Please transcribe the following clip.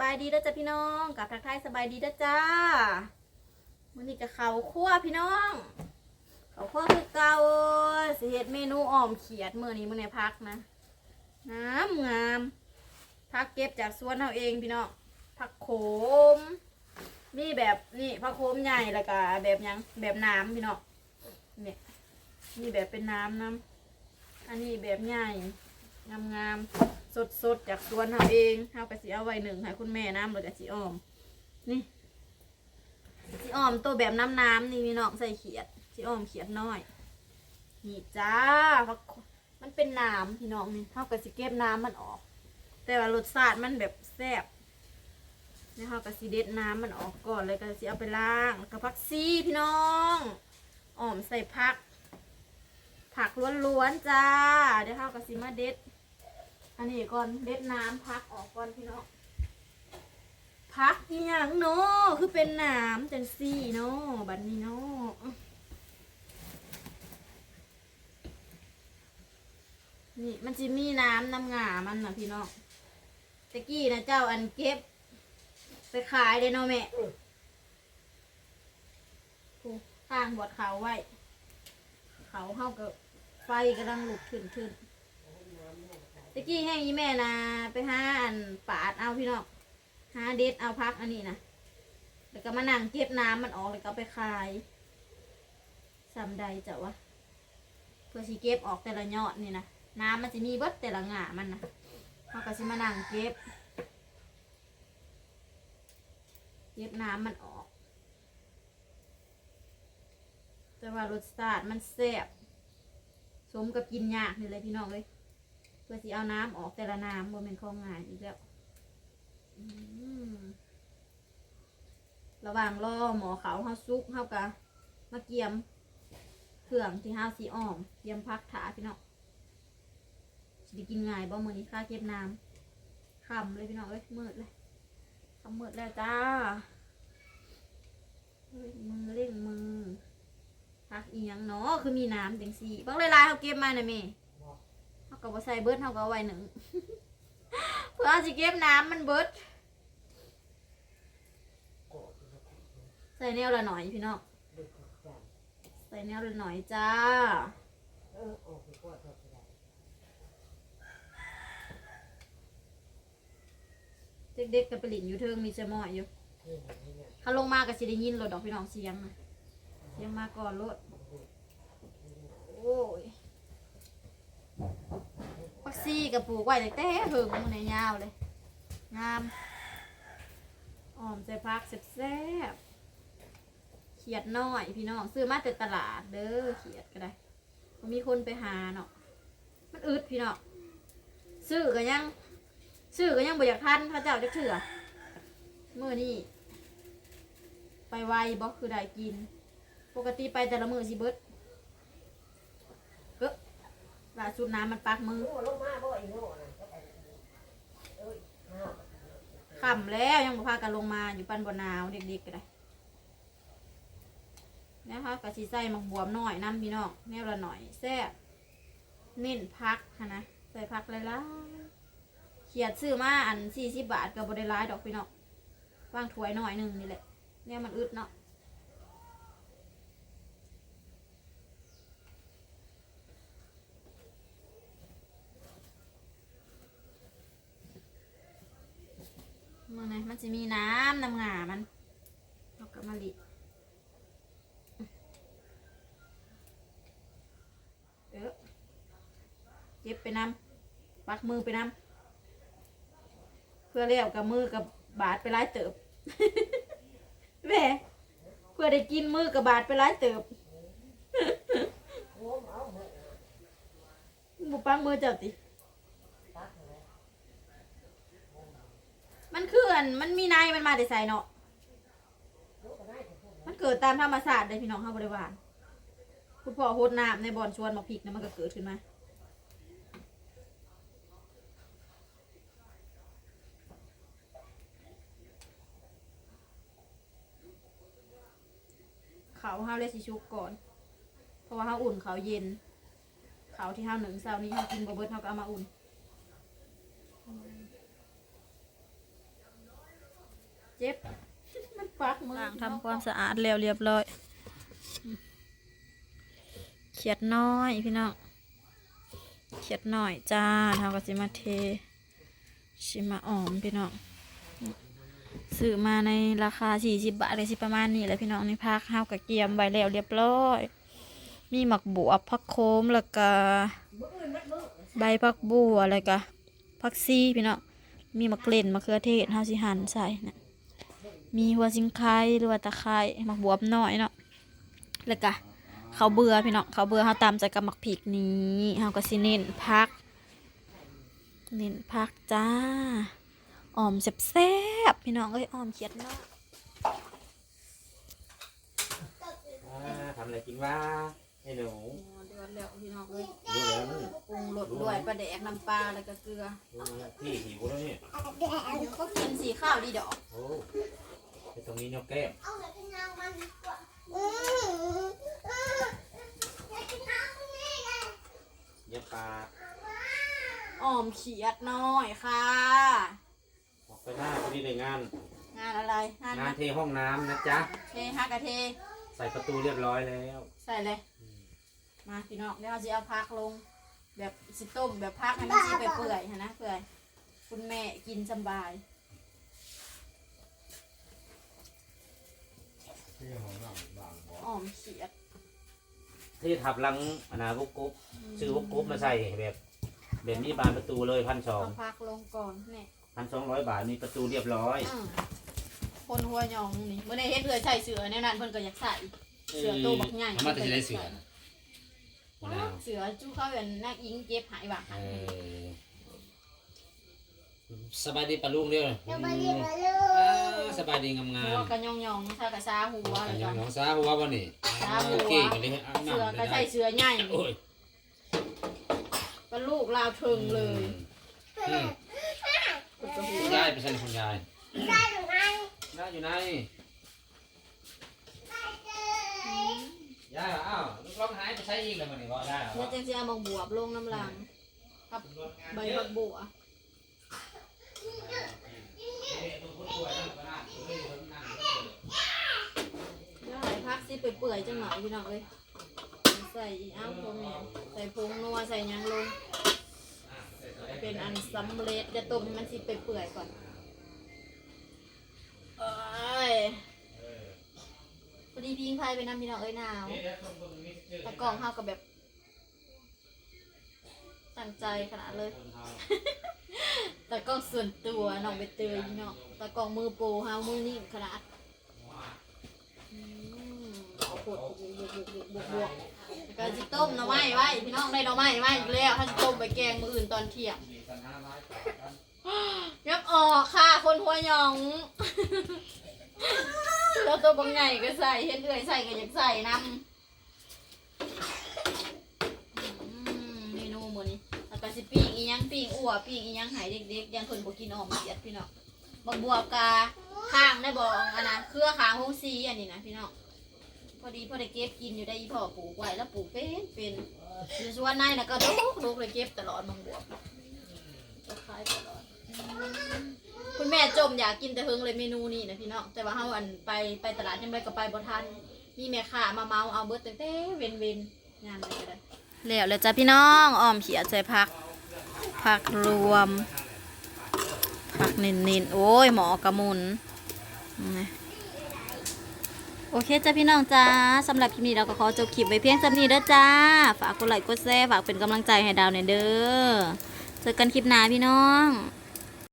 บายดีเด้อจ้าพี่น้องกับทักทายสบายดีเด้อจ้าวันนี้กับเขาคั่วพี่น้องเขาคั่วคือเกาสิเฮ็ดเมนูอ่อมเขียดมื้อนี้มื้อในพักนะงามงามพักเก็บจากสวนเราเองพี่น้องผักโขมมีแบบนี่ผักโขมใหญ่แล้วก็แบบยังแบบน้ำพี่น้องเนี่ยนี่แบบเป็นน้ำน้ำอันนี้แบบใหญ่งามงาม สดสดๆจากสวนเราเองเราก็สิเอาไว้หนึ่งให้คุณแม่น้ำเราจะสิอ้อม นี่สิอ้อมตัวแบบน้ำน้ำๆนี่มีน้องใส่เขียดสิอ้อมเขียดน้อย นี่จ้าพักมันเป็นน้ำพี่น้องนี่เท่ากับสิเก็บน้ำมันออก แต่ว่ารสชาติมันแบบแซ่บนี่เท่ากับสิเด็ดน้ำมันออกก่อนเลยก็สิเอาไปล้างแล้วก็พักซีพี่น้องอ้อมใส่ผัก ผักล้วนๆจ้าเดี๋ยวเท่ากับสิมาเด็ด อันนี้ก่อนเด็ดน้ำพักออกก่อนพี่น้องพักอีหยังเนาะคือเป็นน้ำจังซี่เนาะบัดนี้เนาะนี่มันจะมีน้ำน้ำงามันนะพี่น้องตะกี้นะเจ้าอันเก็บ ไปขายเลยเนาะแม่ผู้ทางบดเขาไว้ เขาเข้ากับไฟกำลังลุกขึ้นขึ้น กี้แห้งอีแม่นะไปหาอันปาดเอาพี่น้องหาเด็ดเอาพักอันนี้นะแล้วก็มานั่งเก็บน้ำมันออกแล้วก็ไปขายสำใดจะวะเพื่อสิเก็บออกแต่ละยอดนี่นะน้ำมันจะมีเบิดแต่ละหง่ามันนะเขาก็สิมานั่งเก็บเก็บน้ำมันออก แต่ว่ารสชาติมันแซ่บสมกับกินยากนี่เลยพี่น้องเลย เพื่อสิเอาน้ำออกแต่ละน้ำบ่เป็นของง่ายอีกแล้วระหว่างรอหมอเขาเฮาซุกเฮากะมาเกียมเครื่องที่เฮาสีอ้อมเกียมพักถาพี่น้องสิได้กินง่ายบ่มื้อนี้ค่าเก็บน้ำค่ำเลยพี่น้องเอ้ยมืดเลยค่ำมืดแล้วจ้ามือเร่งมือพักอีหยังเนาะคือมีน้ำจังซี่บางหลายๆเฮาเก็บมาน่ะแม่ ก็บ่ใส่เบิดเขาก็เอาไว้หนึ่งเพื่อสิเก็บน้ำมันเบิดใส่แนวละหน่อยพี่น้องใส่แนวละหน่อยจ้าเด็กๆกับปลินอยู่เทิงมีเจมอยอยู่เขาลงมาก็สิได้ยินรถดอกพี่น้องเสียงนะเสียงมาก่อนรถโอ้ยี่กับปลูกไว้แต่แต่หิงมันในยาวเลย งามออมใส่พักแซ่บๆเขียดน้อยพี่น้องซื้อมาแต่ตลาดเด้อเขียดก็ได้มีคนไปหาเนาะมันอึดพี่น้องซื้อก็ยัง ซื้อก็ยังบ่อยากทันพระเจ้าจะเถื่อเมื่อนี้ไปไวบ่คือได้กิน ปกติไปแต่ละมือสิเบิด ล่าสุดน้ำมันปักมือขำแล้วยังบ่พากันลงมาอยู่ปันบนหนาวเด็กๆก็ได้นะคะกะสีใส่หมักบวมหน่อยน้ำพี่น้องแนวละหน่อยแซ่บเน้นพักค่ะนะใส่พักเลยล่ะเขียดซื้อมาอันสี่สิบบาทกับบได้ร้ายดอกพี่น้องวางถ้วยหน่อยหนึ่งนี่แหละเนี่ยมันอึดเนาะ มันไงมันจะมีน้ำน้ำหงามันเอากลับมาลิเออเก็บไปน้ำปักมือไปน้ำเพื่อเลี้ยวกับมือกับบาดไปร้ายเติบแหม่เพื่อได้กินมือกับบาดไปร้ายเติบบุปังมือเจ้าติ มันคืออันมันมีในมันมาแต่ใส่เนาะ มันเกิดตามธรรมศาสตร์เลยพี่น้องเข้าบริวารคุณพ่อโหดน้ำในบ่อนชวนมาผิกนะมันก็เกิดขึ้นมาเขาห้าเลยสิชุกก่อน เพราะว่าเขาอุ่นเขาเย็น เขาที่ห้าหนึ่งเช้านี้เขากินบะเบิดเขาก็เอามาอุ่น เจ็บ มันปักมือล้างทำความสะอาดแล้วเรียบร้อยเขียดน้อยพี่น้องเขียดน้อยจ้าเท่ากับสิมาเทชิมาออมพี่น้องซื้อมาในราคา40บาทเลยสิประมาณนี้แหละพี่น้องนี่พักเฮากับเกียมไว้แล้วเรียบร้อย มีหมักบวบผักโคมแล้วก็ใบผักบัวอะไรก็ผักซีพี่น้องมีมะเกล็ดมะเขือเทศเฮาสิหั่นใส่นะ มีหัวซิงไคหรือว่าตะไคร้หมักบวบน้อยเนาะแล้วก็เขาวเบื่อพี่เนาะเขาวเบื่อเขาตามใจกับหมักผิกนี้เขาก็สิเน้นพัก เน้นพักจ้าออมแซ่บๆพี่น้องเอ้ยออมเขียดเนาะอ่าทำอะไรกินวะไอ้หนูเดือดแล้วพี่น้องเอ้ยดูแล้วนี่ปรุงรสด้วยปลาแดกน้ำปลาแล้วก็เกลือดูนะพี่หิวแล้วเนี่ยเดี๋ยวก็กินสีข้าวดีดอก โอ้ไปตรงนี้นกแก้มเย็บปลาออมเขียดน้อยค่ะ ออกไปหน้าพอดีเลยงาน งานอะไรงานงานเทห้องน้ำนะจ๊ะ เทฮักกะเท ใส่ประตูเรียบร้อยแล้ว ใส่เลย มาพี่น้องเดี๋ยวเราจะเอาพักลง แบบสิต้มแบบพักให้มันจีไปเปื่อยๆหั้นนะเปื่อย คุณแม่กินสำบาย ออมเขียดที่ทับหลังอนาวุกกุ๊บซื้อวุกกุ๊บมาใส่แบบแบบนี้บานประตูเลยพันสองเอาพักลงก่อนเนี่ยพันสองร้อยบาทมีประตูเรียบร้อยอืมคนหัวหยองนี่เมื่อในเฮ็ดเพื่อใส่เสือแนวนั้นเพิ่นก็อยากใส่ เสือตัวบักใหญ่ทำมาแต่จะได้เสือนะมะนาวเสือจู้เขาเป็นนักอิงเก็บหายบักเออสบายดีปะลุงเด้อเออ สบายดีงามหัวกระยองยองๆถ้ากระซาหัวๆแล้วยัก็งน้องสาวว่าวันนี้ซาหัวเก่งกันเลยอาบเสือน้ำก็ได้ใส่เสือใหญ่โอ้ยเป็นลูกลาวเทิงเลยอืมคุณกระหูคุณยายไปใส่คุณยายได้อยู่ไหนยายอ้าวลูกร้องหายไปใช้อีกแล้วมันนี่บ่ได้เหรแล้วอจังสิเอาบักบวบลงน้ำลังกับใบบักบัวแล้วหายพักสิไปเปื่อยๆ จังหน่อยพี่น้องเอ้ยใส่อ้าวพ่อแม่ใส่ผงนัวใส่ยังลงเป็นอันสำเร็จจะต้มให้มันสิเปื่อยๆก่อนเอ้ยพอดีพิงไฟไปน้ำพี่น้องเอ้ยหนาวตะกร้องเข้ากับแบบตั้งใจขนาดเลย ตะกร้องส่วนตัวน้องใบเตยพี่น้องตะกร้องมือโปรเฮามือนิ่ขนาด เอาขวดบวกบวกบวกบวกบวกบวกแล้วก็จิต้มหน่อไม้ไว้พี่น้องได้หน่อไม้ไว้อีกแล้วถ้าจะต้มไปแกงมืออื่นตอนเที่ยงยับออกค่ะคนหัวหยองแล้วตัวบางใหญ่ก็ใส่เห็นเอื่อยใส่ก็อยากใส่น้ำเมนูหมดนี้แล้วก็สิปิ้งอีหยังปิ้งอั่วปิ้งอีหยังหายเด็กๆยังคนบ่กินออกมาเสียดพี่น้องบักบวกาข้างได้บอกอันนะเครือขางหงซีอันนี้นะพี่น้อง อดีพอได้เก็บกินอยู่ได้อีพ่อปลูกไว้แล้วปลูกเป็นเป็นอยู่ส่วนในน่ะก็ลูกลูกเลยเก็บตลอดบักบวบจะขายตลอด คุณแม่จมอยากกินแต่เฮิงเลยเมนูนี้นะพี่น้องแต่ว่าเฮาอันไปไปตลาดยังไปก็ไปบ่ทันมีแม่ค้ามาเมาเอาเบิดตั้งแต่เว้นเวนงานอะไรก็ได้แล้วแล้วจ้าพี่น้องออมเขียใส่ผักผักรวมผักเน้นๆโอ้ยหมอกระมุนนี่ โอเคจ้าพี่น้องจ้าสำหรับคลิปนี้เราก็ขอจบคลิปไว้เพียงเท่านี้เด้อจ้า ฝากกดไลค์กดแชร์ฝากเป็นกำลังใจให้ดาวเนอยเด้อเจอกันคลิปหน้าพี่น้อง